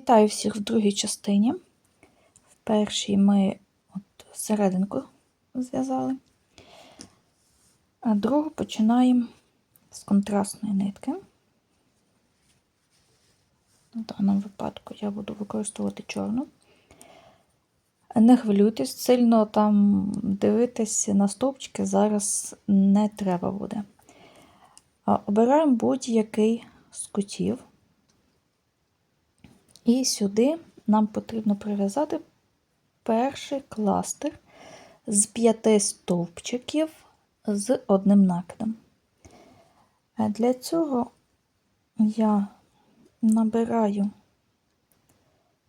Вітаю всіх в другій частині. В першій ми от серединку зв'язали, а другу починаємо з контрастної нитки. В даному випадку я буду використовувати чорну. Не хвилюйтесь, сильно там дивитись на стовпчики зараз не треба буде. Обираємо будь-який з кутів. І сюди нам потрібно прив'язати перший кластер з п'яти стовпчиків з одним накидом. Для цього я набираю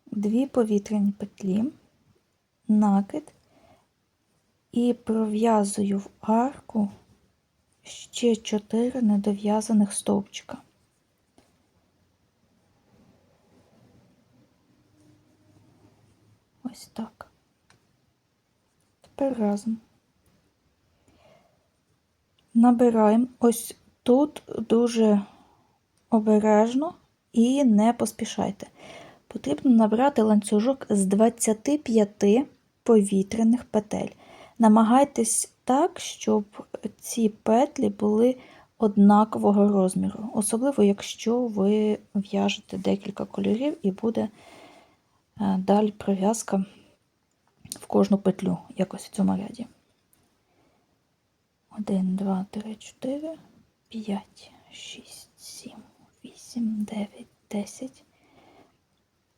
дві повітряні петлі, накид і пров'язую в арку ще чотири недов'язаних стовпчика. Ось так. Тепер разом. Набираємо ось тут дуже обережно і не поспішайте. Потрібно набрати ланцюжок з 25 повітряних петель. Намагайтесь так, щоб ці петлі були однакового розміру, особливо, якщо ви в'яжете декілька кольорів і буде далі прив'язка в кожну петлю, якось в цьому ряді. 1, 2, 3, 4, 5, 6, 7, 8, 9, 10.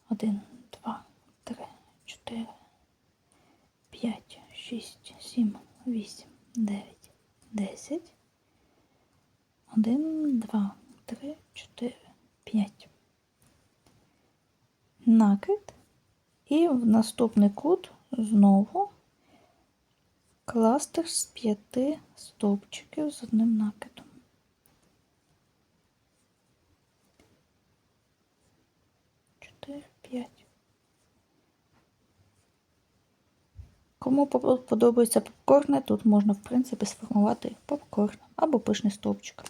1, 2, 3, 4, 5, 6, 7, 8, 9, 10. 1, 2, 3, 4, 5. Накид. І в наступний кут знову кластер з п'яти стовпчиків з одним накидом. Чотири, п'ять. Кому подобається попкорне, тут можна, в принципі, сформувати попкорн або пишний стовпчик.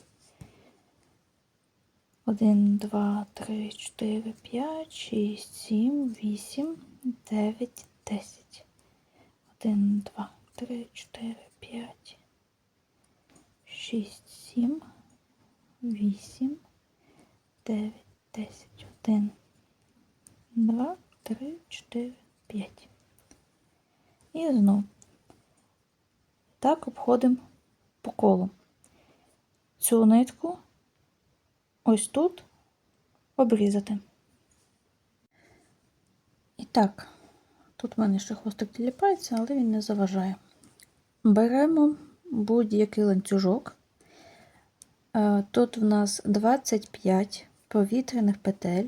1, 2, 3, 4, 5, 6, 7, 8, 9, 10. 1, 2, 3, 4, 5, 6, 7, 8, 9, 10. 1, 2, 3, 4, 5. І знову. Так обходимо по колу. Цю нитку ось тут обрізати. І так, тут в мене ще хвостик тіліпається, але він не заважає. Беремо будь-який ланцюжок. Е, тут в нас 25 повітряних петель.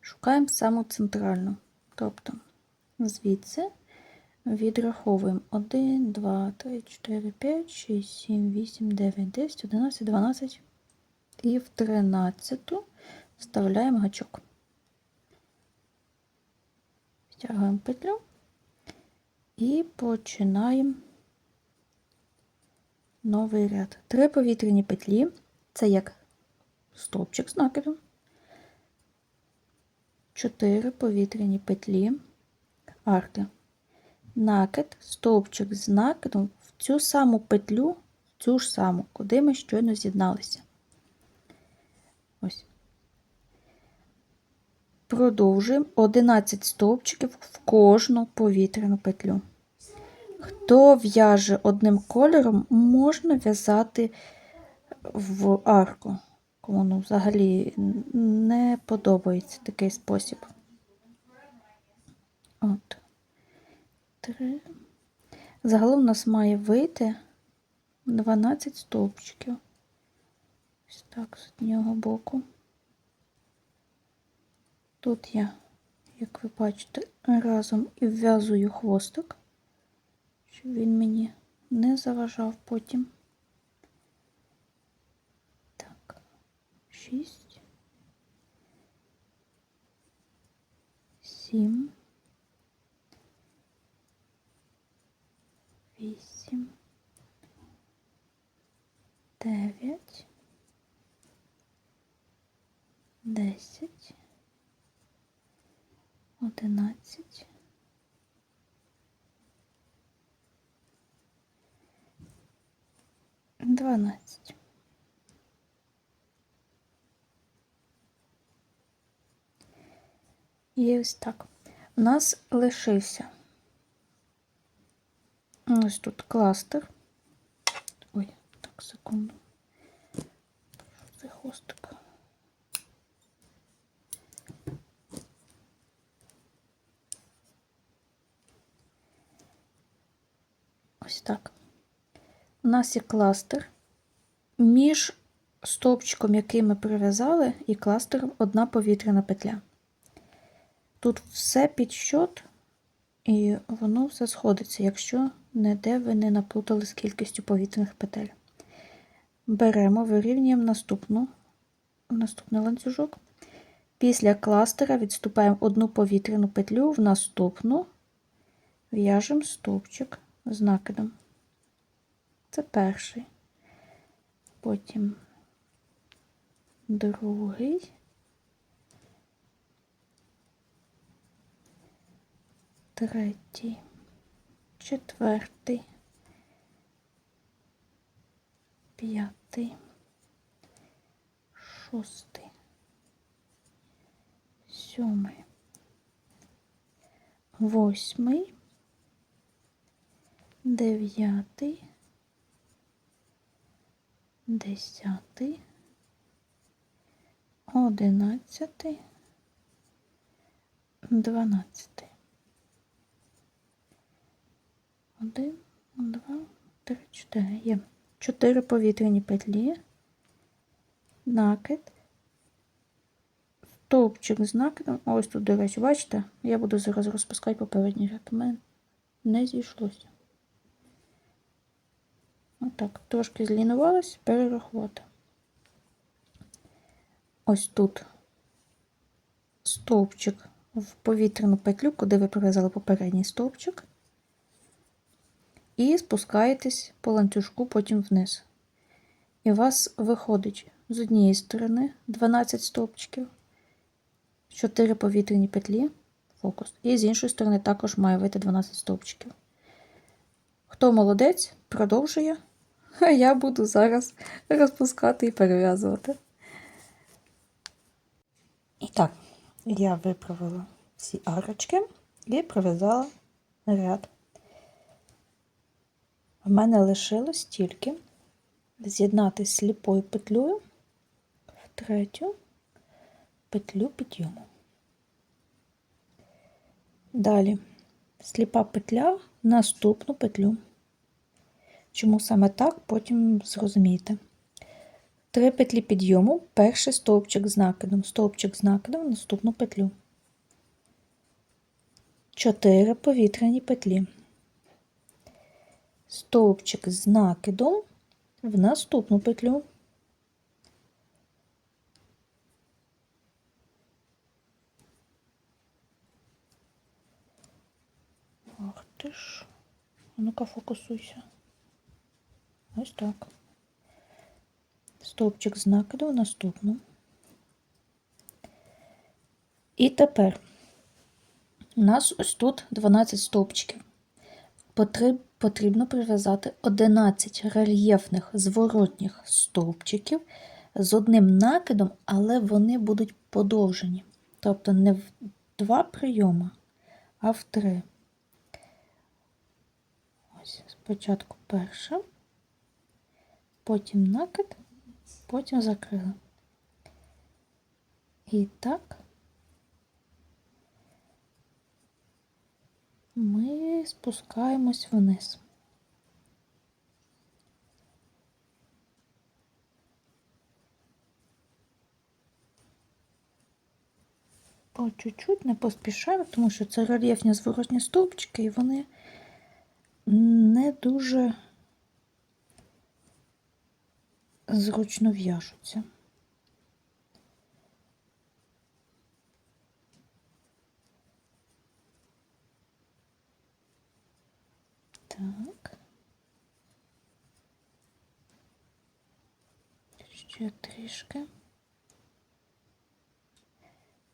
Шукаємо саму центральну. Тобто, звідси відраховуємо 1, 2, 3, 4, 5, 6, 7, 8, 9, 10, 11, 12 і в 13 вставляємо гачок. Втягуємо петлю і починаємо новий ряд. Три повітряні петлі це як стовпчик з накидом, чотири повітряні петлі арки. Накид, стовпчик з накидом в цю саму петлю, цю ж саму, куди ми щойно з'єдналися. Ось. Продовжуємо 11 стовпчиків в кожну повітряну петлю. Хто в'яже одним кольором, можна в'язати в арку. Кому ну, взагалі не подобається такий спосіб. От. Три. Загалом у нас має вийти 12 стовпчиків. Ось так з одного боку. Тут я, як ви бачите, разом і вв'язую хвостик, щоб він мені не заважав потім. Так, шість, сім, вісім, дев'ять. десять, одинадцять. Дванадцять. І ось так. У нас лишився ось тут кластер. Ой, так, секунду. Це хвостик. Ось так. У нас є кластер. Між стовпчиком, який ми прив'язали, і кластером одна повітряна петля. Тут все під щот, і воно все сходиться, якщо ніде ви не наплутали з кількістю повітряних петель. Беремо, вирівнюємо наступну, наступний ланцюжок. Після кластера відступаємо одну повітряну петлю в наступну, в'яжемо стовпчик з накидом. Це перший. Потім другий. Третій, четвертий, п'ятий, шостий, сьомий, восьмий, дев'ятий, десятий, одинадцятий, дванадцятий. Один, два, три, чотири. Є. Чотири повітряні петлі, накид, стовпчик з накидом. Ось тут, до речі, бачите, я буду зараз розпускати попередній ряд. У мене не зійшлося. Отак, трошки злінувалось, перерахувати. Ось тут стовпчик в повітряну петлю, куди ви прив'язали попередній стовпчик і спускаєтесь по ланцюжку потім вниз. І у вас виходить з однієї сторони 12 стовпчиків, 4 повітряні петлі, фокус, і з іншої сторони також має вийти 12 стовпчиків. Хто молодець, продовжує, а я буду зараз розпускати і перев'язувати. І так, я виправила всі арочки і пров'язала ряд. В мене лишилось тільки з'єднати сліпою петлею в третю петлю підйому. Далі сліпа петля в наступну петлю. Чому саме так, потім зрозумієте. Три петлі підйому, перший стовпчик з накидом, стовпчик з накидом в наступну петлю. Чотири повітряні петлі стовпчик з накидом в наступну петлю. Ах ти ж, ну-ка фокусуйся. Ось так. Стовпчик з накиду наступну. І тепер у нас ось тут 12 стовпчиків потрібно прив'язати 11 рельєфних зворотніх стовпчиків з одним накидом, але вони будуть подовжені. Тобто не в два прийоми, а в три. Ось, спочатку перша, потім накид, потім закрила. І так. ми спускаємось вниз. По чуть-чуть не поспішаємо, тому що це рельєфні зворотні стовпчики, і вони не дуже зручно в'яжуться. Так. Ще трішки.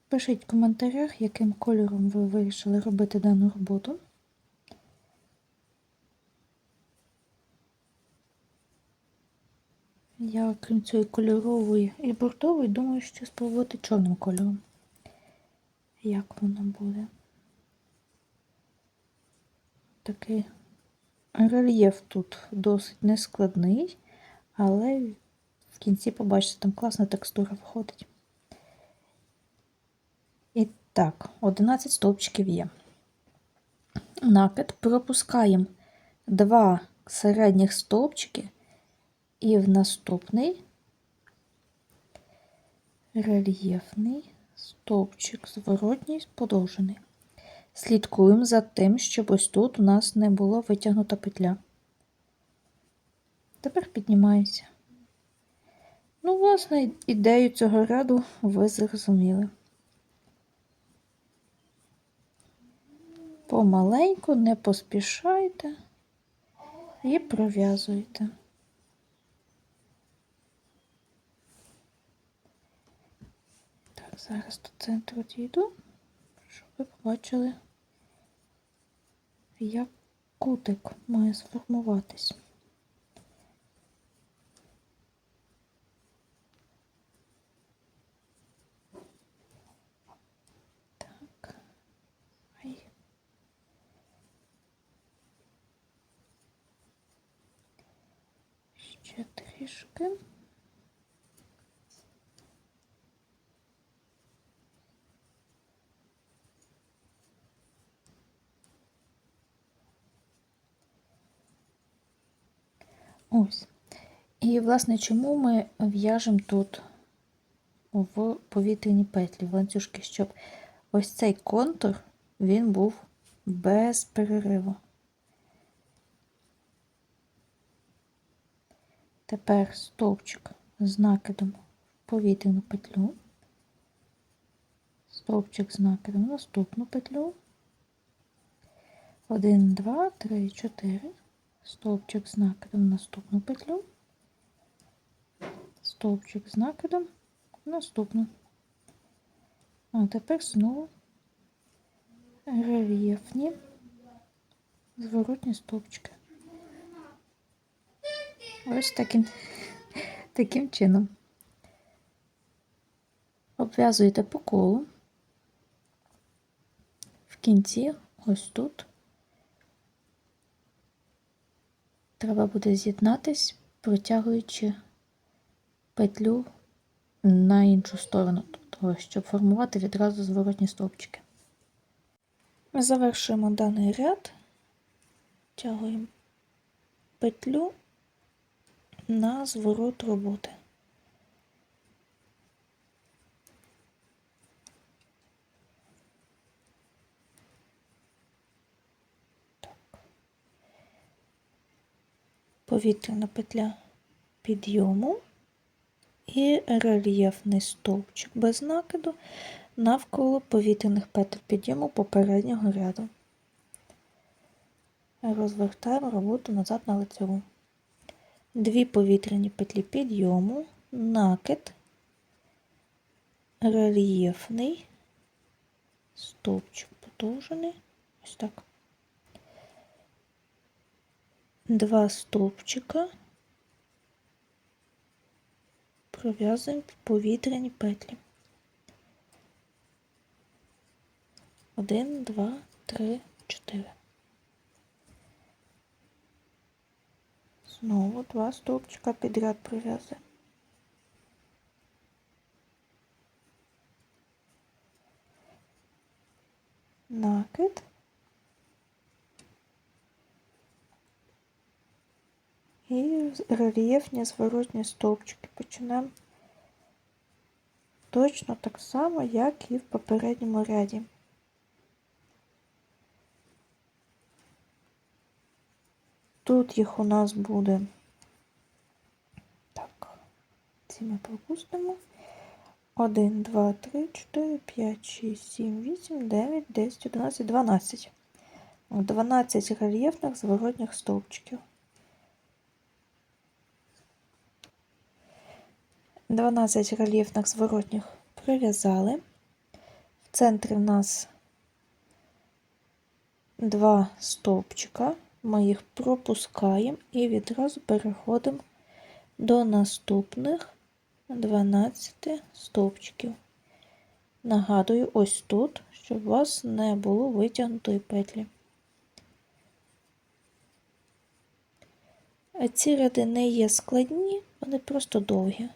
Пишіть в коментарях, яким кольором ви вирішили робити дану роботу. Я, крім цієї кольорової і бордової, думаю, що спробувати чорним кольором. Як воно буде? Такий рельєф тут досить нескладний, але в кінці побачите, там класна текстура виходить. І так, 11 стовпчиків є. Накид пропускаємо два середніх стовпчики і в наступний рельєфний стовпчик, зворотній, подовжений. Слідкуємо за тим, щоб ось тут у нас не була витягнута петля. Тепер піднімаємося. Ну, власне, ідею цього ряду ви зрозуміли. Помаленьку, не поспішайте і пров'язуйте. Так, зараз до центру дійду, щоб ви побачили, як кутик має сформуватись. Ще трішки. Ось. І, власне, чому ми в'яжемо тут в повітряні петлі, в ланцюжки, щоб ось цей контур він був без перериву. Тепер стовпчик з накидом в повітряну петлю, стовпчик з накидом в наступну петлю. 1, 2, 3, 4, стовпчик з накидом в наступну петлю, стовпчик з накидом в наступну. А тепер знову рельєфні зворотні стовпчики. Ось таким, таким чином. Обв'язуєте по колу. В кінці, ось тут, треба буде з'єднатись, протягуючи петлю на іншу сторону, тобто, щоб формувати відразу зворотні стовпчики. Ми завершуємо даний ряд, тягуємо петлю на зворот роботи. Повітряна петля підйому і рельєфний стовпчик без накиду навколо повітряних петель підйому попереднього ряду. Розвертаємо роботу назад на лицеву дві повітряні петлі підйому, накид, рельєфний, стовпчик подовжений, ось так. Два стовпчика, пров'язуємо повітряні петлі. Один, два, три, чотири. Знову два стовпчика підряд прив'язуємо. Накид. І рельєфні зворотні стовпчики починаємо точно так само, як і в попередньому ряді. Тут їх у нас буде. Так, ці ми пропустимо. 1, 2, 3, 4, 5, 6, 7, 8, 9, 10, 11, 12. 12 рельєфних зворотніх стовпчиків. 12 рельєфних зворотніх прив'язали. центрі в нас два стовпчика. Ми їх пропускаємо і відразу переходимо до наступних 12 стовпчиків. Нагадую, ось тут, щоб у вас не було витягнутої петлі. Ці ряди не є складні, вони просто довгі.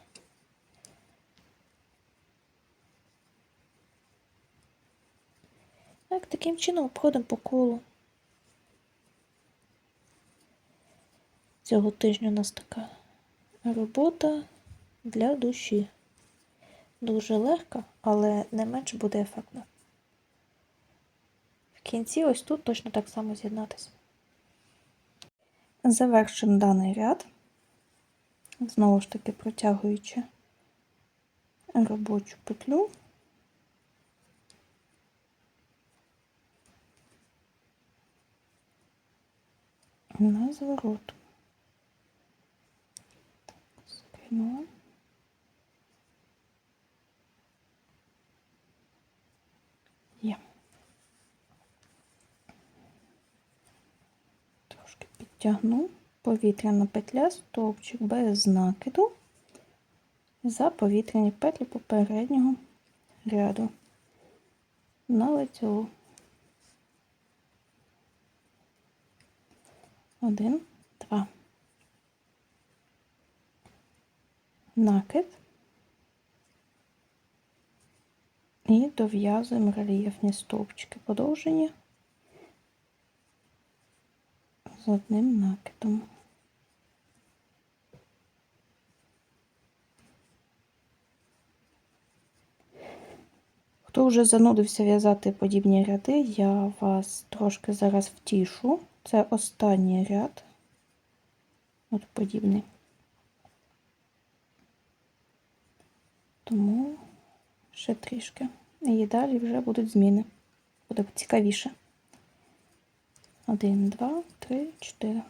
Так, таким чином обходимо по колу. Цього тижня у нас така робота для душі. Дуже легка, але не менш буде ефектно. В кінці ось тут точно так само з'єднатися. Завершимо даний ряд, знову ж таки протягуючи робочу петлю. На зворот. Скинула. Є. Трошки підтягну. Повітряна петля, стовпчик без накиду за повітряні петлі попереднього ряду на лицьову. Один, два. Накид. І дов'язуємо рельєфні стовпчики подовжені з одним накидом. Хто вже занудився в'язати подібні ряди, я вас трошки зараз втішу. Це останній ряд. От подібний. Тому ще трішки. І далі вже будуть зміни. Буде цікавіше. Один, два, три, чотири.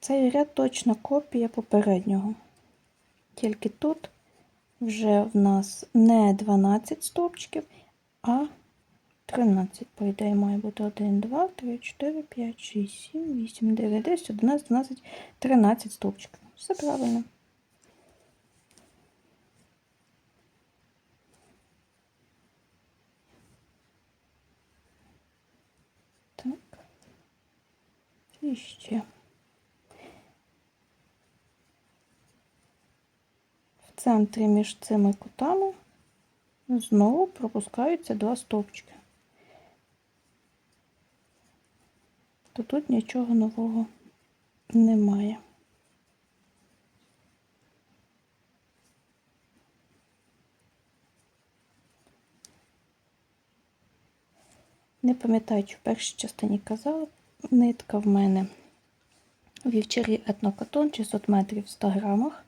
Цей ряд точно копія попереднього. Тільки тут вже в нас не 12 стовпчиків, а 13, по ідеї, має бути 1, 2, 3, 4, 5, 6, 7, 8, 9, 10, 11, 12, 13 стовпчиків. Все правильно. Так. І ще. В центрі між цими кутами знову пропускаються два стовпчики. То тут нічого нового немає. Не пам'ятаю, чи в першій частині казала, нитка в мене вівчарі етнокатон 600 метрів в 100 грамах.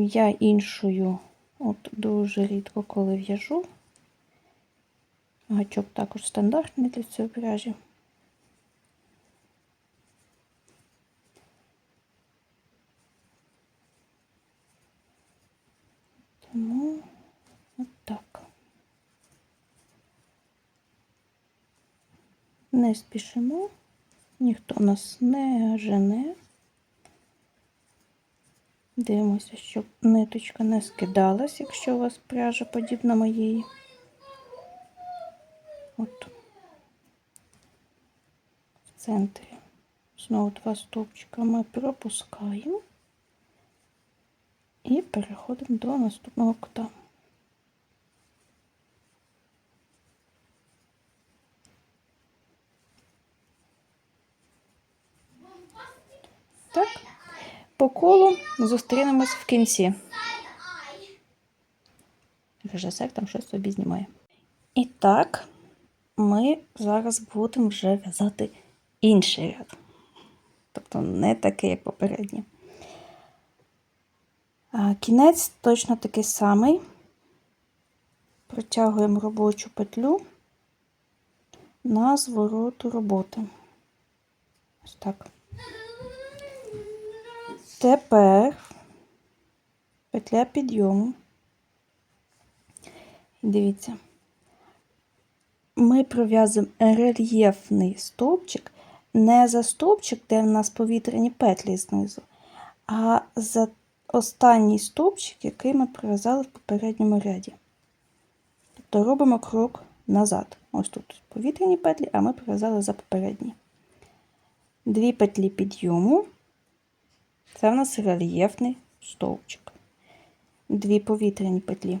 Я іншою от дуже рідко коли в'яжу. Гачок також стандартний для цієї пряжі. Тому от так. Не спішимо, ніхто нас не жене. Дивимося, щоб ниточка не скидалась, якщо у вас пряжа подібна моєї. От в центрі. Знову два стовпчика ми пропускаємо і переходимо до наступного кута. Так, по колу зустрінемось в кінці. Режисер там щось собі знімає. І так, ми зараз будемо вже в'язати інший ряд. Тобто не такий, як попередній. Кінець точно такий самий. Протягуємо робочу петлю на звороту роботи. Ось так. Тепер петля підйому. Дивіться, ми пров'язуємо рельєфний стовпчик не за стовпчик, де в нас повітряні петлі знизу, а за останній стовпчик, який ми пров'язали в попередньому ряді. Тобто робимо крок назад. Ось тут повітряні петлі, а ми пров'язали за попередні. Дві петлі підйому. Це в нас рельєфний стовпчик. Дві повітряні петлі.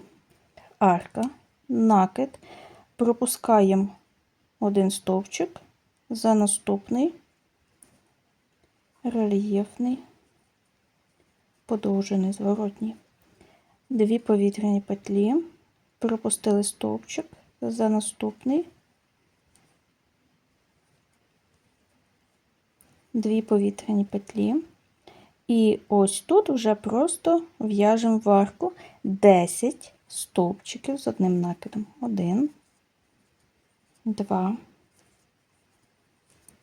Арка, накид. Пропускаємо один стовпчик за наступний рельєфний, подовжений, зворотній. Дві повітряні петлі. Пропустили стовпчик за наступний. Дві повітряні петлі. І ось тут вже просто в'яжемо в арку 10 стовпчиків з одним накидом. Один, два,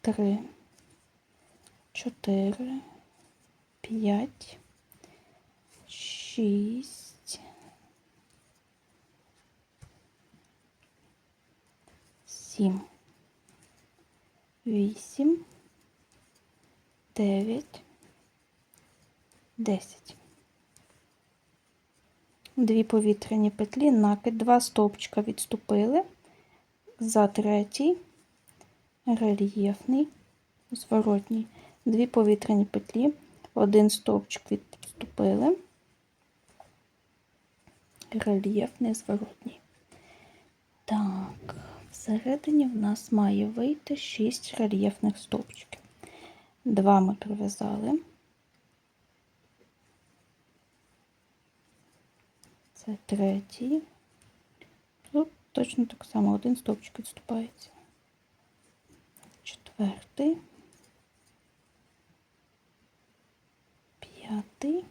три, чотири, п'ять, шість, сім, вісім, дев'ять, десять. Дві повітряні петлі, накид, два стовпчика відступили за третій, рельєфний, зворотній, дві повітряні петлі, один стовпчик відступили, рельєфний, зворотній. Так, всередині в нас має вийти 6 рельєфних стовпчиків. Два ми прив'язали. Це третій. Тут точно так само один стовпчик відступається. Четвертий. П'ятий.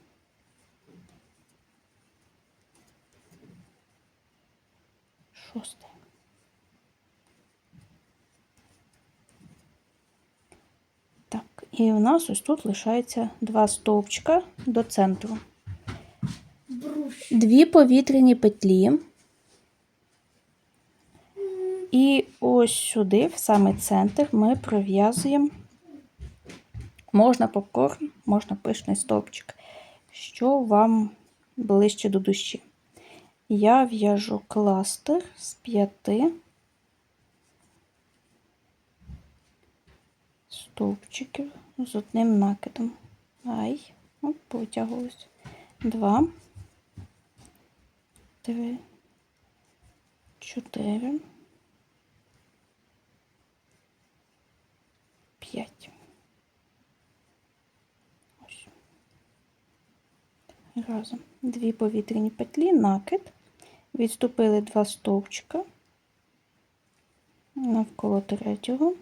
Шостий. Так, і у нас ось тут лишається два стовпчика до центру. Дві повітряні петлі. І ось сюди, в самий центр, ми пров'язуємо, можна попкорн, можна пишний стовпчик, що вам ближче до душі. Я в'яжу кластер з п'яти стовпчиків з одним накидом. Ай, от. Два, три, чотири. 5. Ось. Разом. Дві повітряні петлі, накид, відступили два стовпчика навколо третього,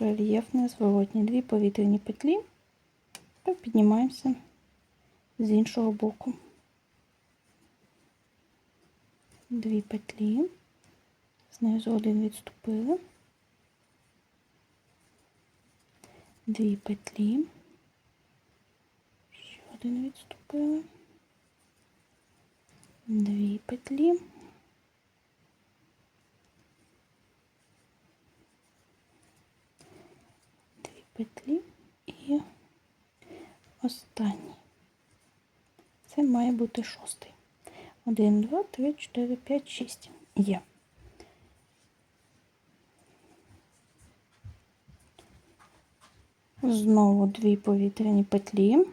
рельєфне, зворотні, дві повітряні петлі та піднімаємося з іншого боку. Дві петлі, знизу один відступили. дві петлі, ще один відступили, дві петлі, дві петлі і останній. Це має бути шостий. Один, два, три, чотири, п'ять, шість. Є. Знову дві повітряні петлі,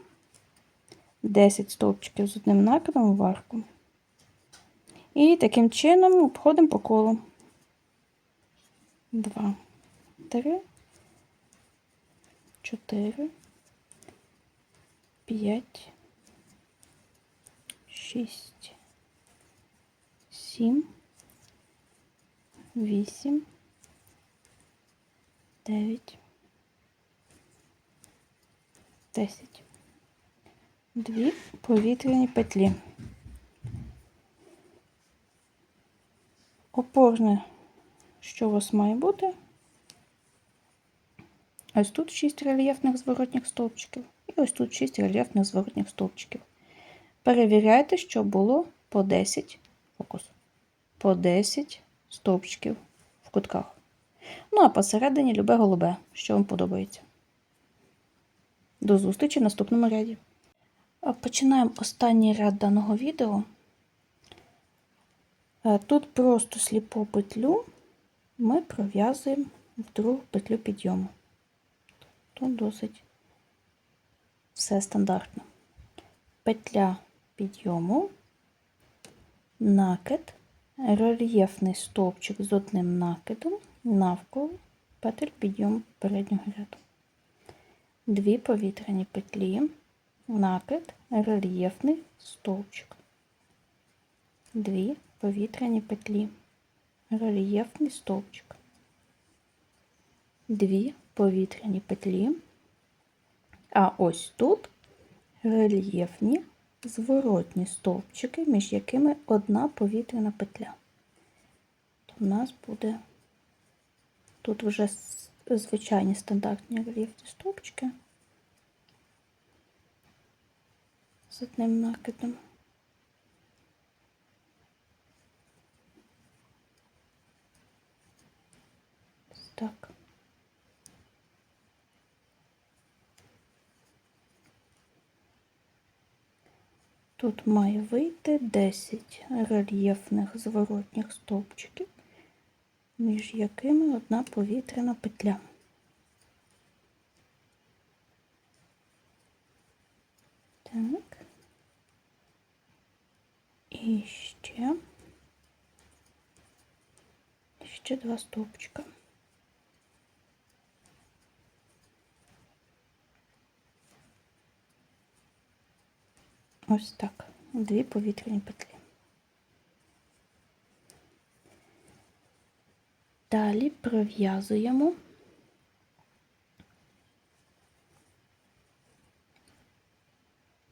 10 стовпчиків з одним накидом в арку. І таким чином обходимо по колу. Два, три, чотири, п'ять, шість, сім, вісім, дев'ять. 10. Дві повітряні петлі. Опорне, що у вас має бути? Ось тут 6 рельєфних зворотніх стовпчиків І ось тут 6 рельєфних зворотніх стовпчиків. Перевіряйте, що було по 10 фокус. По 10 стовпчиків в кутках. Ну, а посередині любе голубе, що вам подобається. До зустрічі в наступному ряді. Починаємо останній ряд даного відео. Е, Тут просто сліпу петлю ми пров'язуємо в другу петлю підйому. Тут досить все стандартно. Петля підйому, накид, рельєфний стовпчик з одним накидом навколо петель підйому переднього ряду. Дві повітряні петлі, накид, рельєфний стовпчик. Дві повітряні петлі, рельєфний стовпчик. Дві повітряні петлі. А ось тут рельєфні зворотні стовпчики, між якими одна повітряна петля. То в нас буде тут вже звичайні стандартні рельєфні стовпчики з одним накидом. Так. Тут має вийти 10 рельєфних зворотніх стовпчиків, між якими одна повітряна петля. Так. І ще, ще два стовпчика. Ось так. Дві повітряні петлі. Далі пров'язуємо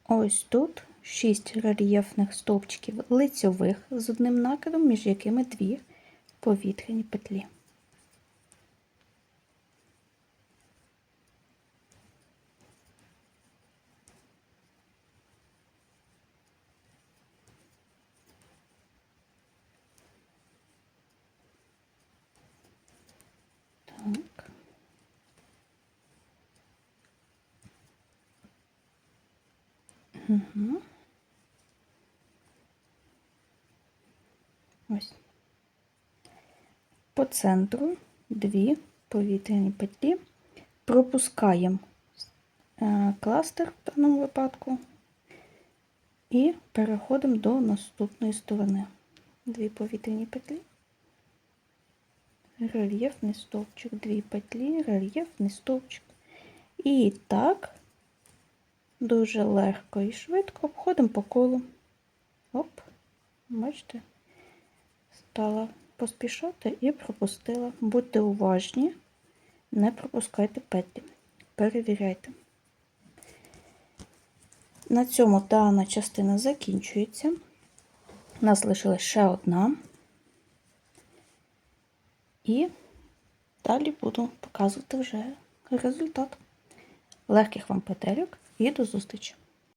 ось тут 6 рельєфних стовпчиків лицьових з одним накидом, між якими дві повітряні петлі. Так. Угу. Ось. По центру дві повітряні петлі. Пропускаємо е, кластер в даному випадку і переходимо до наступної сторони. Дві повітряні петлі рельєфний стовпчик, дві петлі, рельєфний стовпчик. І так, дуже легко і швидко обходимо по колу. Оп, бачите, стала поспішати і пропустила. Будьте уважні, не пропускайте петлі. Перевіряйте. На цьому дана частина закінчується. У нас лишилась ще одна. І далі буду показувати вже результат. Легких вам петельок і до зустрічі!